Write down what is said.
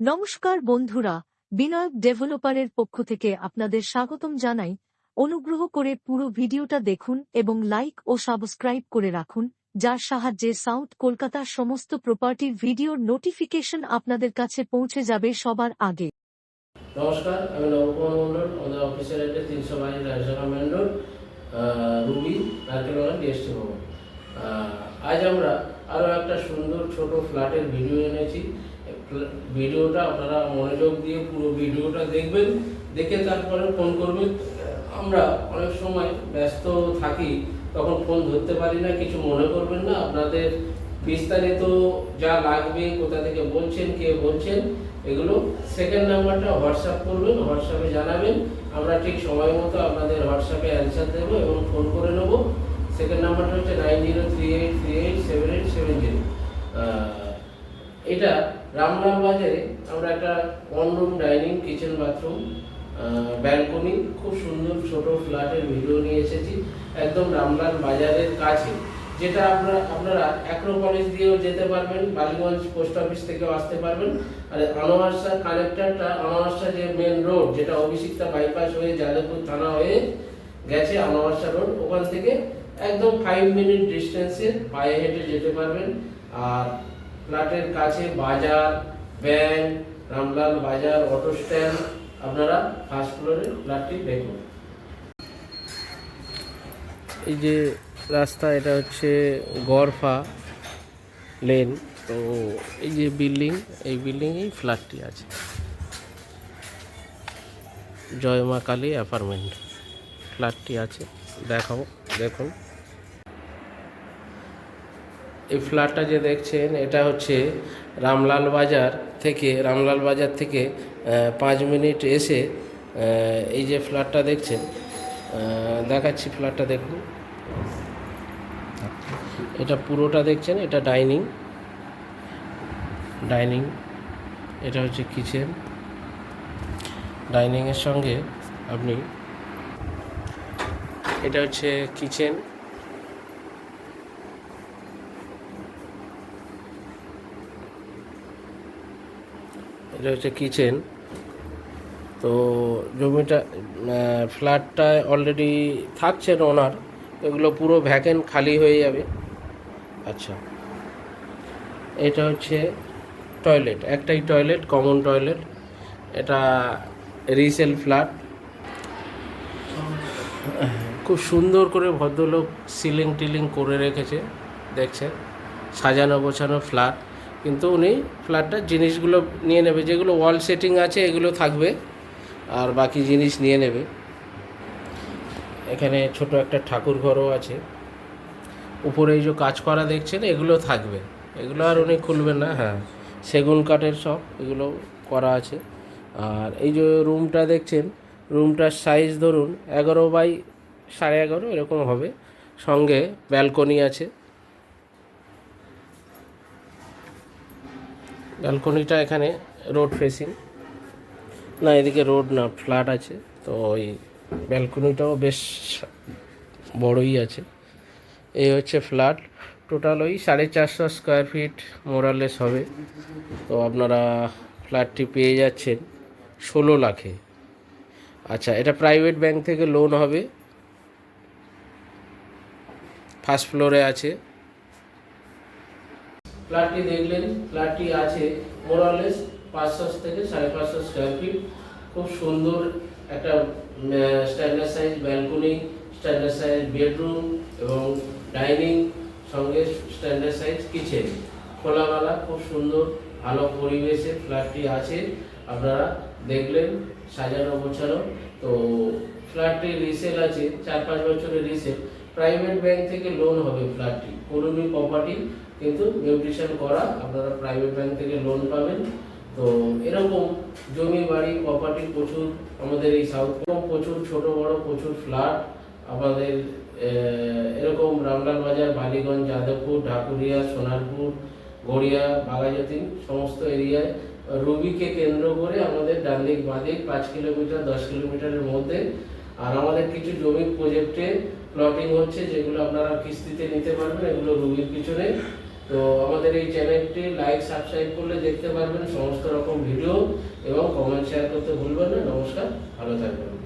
নমস্কার বন্ধুরা, বিনয়ক ডেভেলপারের পক্ষ থেকে আপনাদের স্বাগতম জানাই। অনুগ্রহ করে পুরো ভিডিওটা দেখুন এবং লাইক ও সাবস্ক্রাইব করে রাখুন, যার সাহায্যে সাউথ কলকাতার সমস্ত প্রপার্টির ভিডিওর নোটিফিকেশন আপনাদের কাছে পৌঁছে যাবে সবার আগে। নমস্কার, আমি নবকুমার মন্ডল আমাদের অফিসের অ্যাড্রেস তিনশো বাইশ রাজশাখা মেন রুবি নারকেলবাগান ডিএসটি ভবন। আজ আমরা আরও একটা সুন্দর ছোট ফ্ল্যাটের ভিডিও এনেছি। ভিডিওটা আপনারা মনোযোগ দিয়ে পুরো ভিডিওটা দেখবেন, দেখে তারপরে ফোন করবেন। আমরা অনেক সময় ব্যস্ত থাকি, তখন ফোন ধরতে পারি না, কিছু মনে করবেন না। আপনাদের বিস্তারিত যা লাগবে, কোথা থেকে বলছেন, কে বলছেন, এগুলো সেকেন্ড নাম্বারটা হোয়াটসঅ্যাপ করবেন হোয়াটসঅ্যাপে জানাবেন। আমরা ঠিক সময় মতো আপনাদের হোয়াটসঅ্যাপে অ্যান্সার দেবো এবং ফোন করে নেব। সেকেন্ড নাম্বারটা হচ্ছে nine zero three eight three eight seven eight seven zero এটা রামলাল বাজারে আমরা একটা one room dining kitchen bathroom balcony খুব সুন্দর ছোট ফ্ল্যাটের ভিডিও নিয়ে এসেছি, একদম রামলাল বাজারের কাছে, যেটা আপনারা আপনারা অ্যাক্রোপলিস দিয়েও যেতে পারবেন, বালিগঞ্জ পোস্ট অফিস থেকেও আসতে পারবেন, আর অনাবাসা কানেক্টরটা অনাবাসা যে মেন রোড যেটা অভিষিক্তা বাইপাস হয়ে যাদবপুর থানা হয়ে গেছে অনাবাসা রোড ওখান থেকে একদম ফাইভ মিনিট ডিস্টেন্সে পায়ে হেঁটে যেতে পারবেন, আর ফ্ল্যাটের কাছে বাজার, ব্যাংক, রামলাল বাজার অটো স্ট্যান্ড আপনারা ফার্স্ট ফ্লোরে ফ্ল্যাটটি দেখুন। এই যে রাস্তা, এটা হচ্ছে গড়ফা লেন তো এই যে বিল্ডিং এই বিল্ডিংয়েই ফ্ল্যাটটি আছে। জয়মা কালী অ্যাপার্টমেন্ট ফ্ল্যাটটি আছে, দেখাবো, দেখুন। এই ফ্ল্যাটটা যে দেখছেন, এটা হচ্ছে রামলাল বাজার থেকে, রামলাল বাজার থেকে পাঁচ মিনিট এসে এই যে ফ্ল্যাটটা দেখছেন দেখাচ্ছি ফ্ল্যাটটা দেখুন। এটা পুরোটা দেখছেন, এটা ডাইনিং। ডাইনিং, এটা হচ্ছে কিচেন। ডাইনিংয়ের সঙ্গে আপনি, এটা হচ্ছে কিচেন। এটা হচ্ছে কিচেন। তো জমিটা আহ, ফ্ল্যাটটা অলরেডি থাকছেন ওনার। এগুলো পুরো ভ্যাকেন্ট খালি হয়ে যাবে। আচ্ছা। এটা হচ্ছে টয়লেট একটাই টয়লেট কমন টয়লেট এটা রিসেল ফ্ল্যাট খুব সুন্দর করে ভদ্রলোক সিলিং টিলিং করে রেখেছে দেখছেন? সাজানো গোছানো ফ্ল্যাট কিন্তু উনি ফ্ল্যাটটার জিনিসগুলো নিয়ে নেবে, যেগুলো ওয়াল সেটিং আছে এগুলো থাকবে আর বাকি জিনিস নিয়ে নেবে। এখানে ছোট একটা ঠাকুর ঘরও আছে। উপরে এই যে কাজ করা দেখছেন, এগুলো থাকবে। এগুলো আর উনি খুলবেন না হ্যাঁ। সেগুন কাঠের সব এগুলো করা আছে। আর এই যে রুমটা দেখছেন রুমটার সাইজ ধরুন, এগারো বাই সাড়ে এগারো, এরকম হবে। সঙ্গে ব্যালকনি আছে। ব্যালকনিটা এখানে রোড ফেসিং। না, এদিকে রোড না, ফ্ল্যাট আছে। তো ওই ব্যালকনিটাও বেশ বড়ই আছে। এই হচ্ছে ফ্ল্যাট। টোটাল ওই সাড়ে চারশো স্কোয়ার ফিট মোরালেস হবে। তো আপনারা ফ্ল্যাটটি পেয়ে যাচ্ছেন ষোলো লাখে। আচ্ছা এটা প্রাইভেট ব্যাংক থেকে লোন হবে। ফার্স্ট ফ্লোরে আছে। ফ্ল্যাটটি দেখলেন, ফ্ল্যাটটি আছে মোরালেস পাঁচশো থেকে সাড়ে পাঁচশো স্কোয়ার ফিট খুব সুন্দর একটা standard size balcony standard size bedroom এবং ডাইনিং সঙ্গে স্ট্যান্ডার্ড সাইজ কিচেন খোলামেলা, খুব সুন্দর, ভালো পরিবেশে ফ্ল্যাটটি আছে। আপনারা দেখলেন, সাজানো গোছানো। তো ফ্ল্যাটটি রিসেল আছে, চার পাঁচ বছরের রিসেল প্রাইভেট ব্যাংক থেকে লোন হবে ফ্ল্যাটটি পুরনো প্রপার্টি কিন্তু নিউট্রিশন করা, আপনারা প্রাইভেট ব্যাংক থেকে লোন পাবেন। তো এরকম জমি, বাড়ি প্রপার্টি প্রচুর আমাদের এই সাউথ প্রচুর ছোট, বড়, প্রচুর ফ্ল্যাট আমাদের এরকম রামলাল বাজার, বালিগঞ্জ, যাদবপুর, ঢাকুরিয়া, সোনারপুর, গড়িয়া বাগাজাতি সমস্ত এরিয়ায় রুবিকে কেন্দ্র করে আমাদের ডান দিক বাঁ পাঁচ কিলোমিটার, দশ কিলোমিটারের মধ্যে। আর আমাদের কিছু জমি প্রজেক্টে প্লটিং হচ্ছে, যেগুলো আপনারা কিস্তিতে নিতে পারবেন, এগুলো রুবির পিছনে। তো আমাদের এই চ্যানেলটি লাইক সাবস্ক্রাইব করলে দেখতে পারবেন সমস্ত রকম ভিডিও এবং কমেন্ট শেয়ার করতে ভুলবেন না। নমস্কার, ভালো থাকবেন।